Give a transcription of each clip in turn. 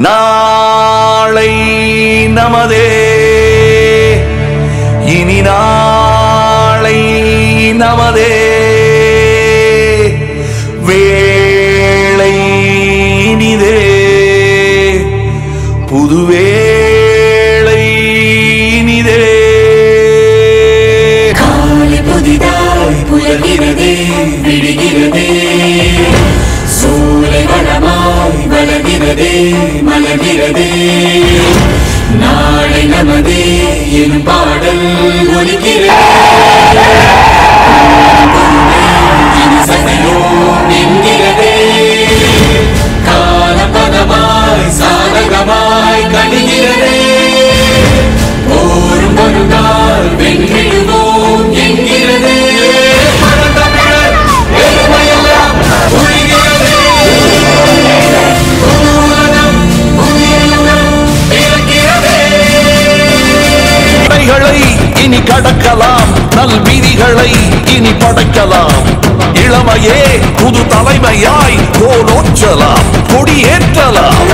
நாளை நமதே. இனி நாளை நமதே. வேளை இனிதே. புதுவேளை இனிதே. காலை புதிதாய் வளர்கிறதே மலர்கிறதே. நாளை நமதே என் பாடல் ஒலிக்கிறதே. இனி கடக்கலாம். நல் விதிகளை இனி படைக்கலாம். இளமையே புது தலைமையாய் போலோற்றலாம் கொடியேற்றலாம்.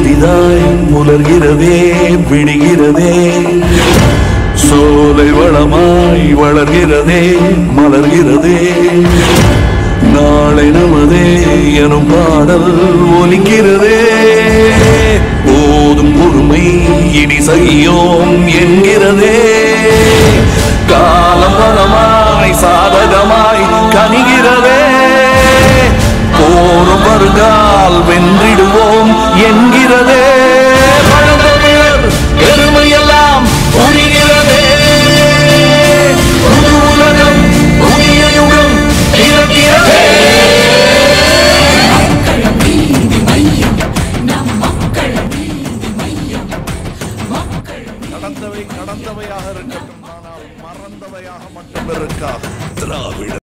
புதிதாய் புலர்கிறதே விடுகிறதே. சோலை வளமாய் வளர்கிறதே மலர்கிறதே. நாளை நமதே எனும் பாடல் ஒலிக்கிறதே. போதும் பொறுமை இனி செய்யோம் என்கிறதே. காலம் சாதகமாய் கனிகிறதே. போரும் வருகால் வென்று என்கிறதே. பழந்தமிழர் பெருமையெல்லாம் புரிகிறதே புது உலகம் புதிய யுகம் கடந்தவை கடந்தவையாக இருக்கட்டும் ஆனால் மறந்தவையாக மட்டும் இருக்காது. திராவிட